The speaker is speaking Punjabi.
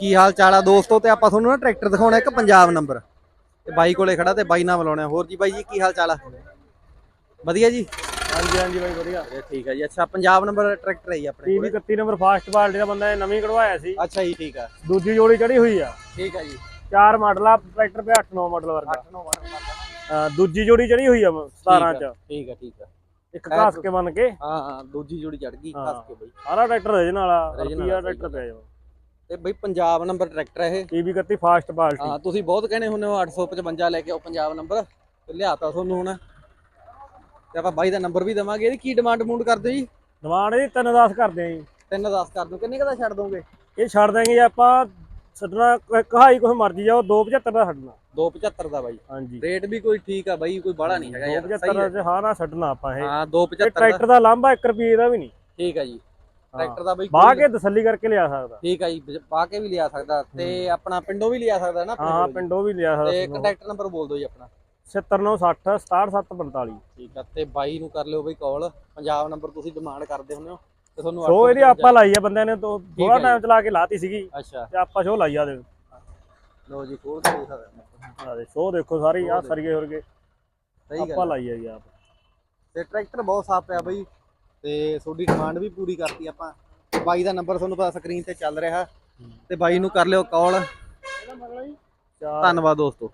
ਕੀ ਹਾਲ ਚਾਲ ਆ ਦੋਸਤੋ? ਤੇ ਆਪਾਂ ਤੁਹਾਨੂੰ ਨਾ ਟਰੈਕਟਰ ਦਿਖਾਉਣਾ ਇੱਕ ਪੰਜਾਬ ਨੰਬਰ। ਤੇ ਬਾਈ ਕੋਲੇ ਖੜਾ ਤੇ ਬਾਈ ਨਾਲ ਮਿਲਾਉਣਾ ਹੋਰ ਜੀ ਬਾਈ ਜੀ ਕੀ ਹਾਲ ਚਾਲ ਆ? ਵਧੀਆ ਜੀ? ਹਾਂਜੀ ਹਾਂਜੀ ਬਾਈ ਵਧੀਆ। ਇਹ ਠੀਕ ਆ ਜੀ। ਅੱਛਾ ਪੰਜਾਬ ਨੰਬਰ ਟਰੈਕਟਰ ਹੈ ਜੀ ਆਪਣੇ ਟੀਵੀ 31 ਨੰਬਰ ਫਾਸਟ ਪਾਲਟੀ ਦਾ ਬੰਦਾ ਨੇ ਨਵੀਂ ਕਢਵਾਇਆ ਸੀ। ਅੱਛਾ ਜੀ ਠੀਕ ਆ। ਦੂਜੀ ਜੋੜੀ ਚੜੀ ਹੋਈ ਆ। ਠੀਕ ਆ ਜੀ। ਚਾਰ ਮਾਡਲ ਆ ਟਰੈਕਟਰ ਤੇ 8 9 ਮਾਡਲ ਵਰਗਾ। 8 9 ਮਾਡਲ ਹਾਂ, ਦੂਜੀ ਜੋੜੀ ਚੜੀ ਹੋਈ ਆ 17 ਚ। ਠੀਕ ਆ ਠੀਕ ਆ। ਇੱਕ ਘਾਸ ਕੇ ਬਣ ਕੇ। ਹਾਂ ਹਾਂ ਦੂਜੀ ਜੋੜੀ ਚੜ ਗਈ ਹਾਂ। ਕੱਸ ਕੇ ਬਾਈ। ਸਾਰਾ ਟਰੈਕਟਰ ਨਾਲ ਆ Original ਰੁਪਈਆ ਆ, ਟਰੈਕਟਰ ਪਿਆ ਜਾਓ ਤੇ ਬਈ ਪੰਜਾਬ ਨੰਬਰ ਟਰੈਕਟਰ ਇਹ। ਟੀਵੀ 31 ਫਾਸਟ ਪਾਲਟੀ ਹਾਂ ਤੁਸੀਂ ਬਹੁਤ ਕਹਿੰਦੇ ਹੁੰਦੇ ਹੋ 855 ਲੈ ਕੇ ਆਓ ਪੰਜਾਬ ਨੰਬਰ। ਤੇ ਲਿਆਤਾ ਤੁਹਾਨੂੰ ਹੁਣ। ਤੇ ਆਪਾਂ ਬਾਈ ਦਾ ਨੰਬਰ ਵੀ ਦਵਾਂਗੇ। ਇਹਦੀ ਕੀ ਡਿਮਾਂਡ ਮੂੰਡ ਕਰਦੇ ਜੀ? ਡਿਮਾਂਡ ਇਹਦੀ 310 ਕਰਦੇ ਆ ਜੀ। ਤਿੰਨ 10 ਕਰ ਦੋ ਕਿੰਨੇ ਕਦਾ ਛੱਡ ਦੋਗੇ? ਇਹ ਛੱਡ ਦਾਂਗੇ ਜੀ ਆਪਾਂ ਛੱਡਣਾ ਕਹਾਈ ਕੁਛ ਮਰਜ਼ੀ ਜਾਓ 275 ਦਾ ਛੱਡਣਾ। 275 ਦਾ ਬਾਈ। ਹਾਂਜੀ। ਰੇਟ ਵੀ ਕੋਈ ਠੀਕ ਆ ਬਾਈ ਕੋਈ ਬਾਹਲਾ ਨਹੀਂ ਹੈਗਾ ਯਾਰ। ਸਹੀ 275 ਹੈ ਨਾ ਛੱਡਣਾ ਆਪਾਂ ਇਹ। ਹਾਂ ਇਹ 275 ਦਾ। ਟਰੈਕਟਰ ਦਾ ਲਾਂਭਾ 1 ਰੁਪਏ ਦਾ ਵੀ ਨਹੀਂ। ਠੀਕ ਆ ਜੀ। ਟਰੈਕਟਰ ਦਾ ਬਾਈ ਬਾਹ ਕੇ ਤਸੱਲੀ ਕਰਕੇ ਲਿਆ ਸਕਦਾ। ਠੀਕ ਆ ਜੀ ਪਾ ਕੇ ਵੀ ਲਿਆ ਸਕਦਾ ਤੇ ਆਪਣਾ ਪਿੰਡੋਂ ਵੀ ਲਿਆ ਸਕਦਾ ਨਾ ਆਪਣੇ ਹਾਂ ਕੋਲੋਂ। ਪਿੰਡੋਂ ਵੀ ਲਿਆ ਤੇ ਸਕਦਾ। ਕੰਟੈਕਟ ਨੰਬਰ ਬੋਲ ਦਿਓ ਜੀ ਆਪਣਾ। 76960 67745 ਠੀਕ ਆ ਤੇ ਬਾਈ ਨੂੰ ਕਰ ਲਿਓ ਬਈ ਕਾਲ ਪੰਜਾਬ ਨੰਬਰ ਤੁਸੀਂ ਡਿਮਾਂਡ ਕਰਦੇ ਹੁੰਦੇ ਹੋ ਤੇ ਤੁਹਾਨੂੰ ਸੋ ਇਹਦੀ ਆਪਾਂ ਲਾਈ ਆ ਬੰਦਿਆਂ ਨੇ ਤੋਂ ਥੋੜਾ ਹੈ ਜੀ। ਟਾਈਮ ਚਲਾ ਕੇ ਲਾਤੀ ਸੀਗੀ ਅੱਛਾ। ਤੇ ਆਪਾਂ ਸ਼ੋ ਲਾਈ ਆ ਦੇ। ਲੋ ਜੀ ਖੋਲ ਕੇ ਦੇਖ ਸਕਦੇ ਆ ਦੇ ਸ਼ੋ ਦੇਖੋ ਸਾਰੀ ਆ ਸਰਗੇ ਹੋਰਗੇ ਸਹੀ ਆਪਾਂ ਗੱਲ ਆ। ਲਾਈ ਆ ਜੀ ਆਪ। ਤੇ ਟਰੈਕਟਰ ਬਹੁਤ ਸਾਫ਼ ਪਿਆ ਬਈ। ਤੇ ਤੁਹਾਡੀ ਡਿਮਾਂਡ ਵੀ ਪੂਰੀ ਕਰਤੀ ਆਪਾਂ। ਬਾਈ ਦਾ ਨੰਬਰ ਤੁਹਾਨੂੰ ਪਤਾ ਸਕਰੀਨ ਤੇ ਚੱਲ ਰਿਹਾ। ਤੇ ਬਾਈ ਨੂੰ ਕਰ ਲਿਓ ਕਾਲ ਚਾਰ ਧੰਨਵਾਦ ਦੋਸਤੋ।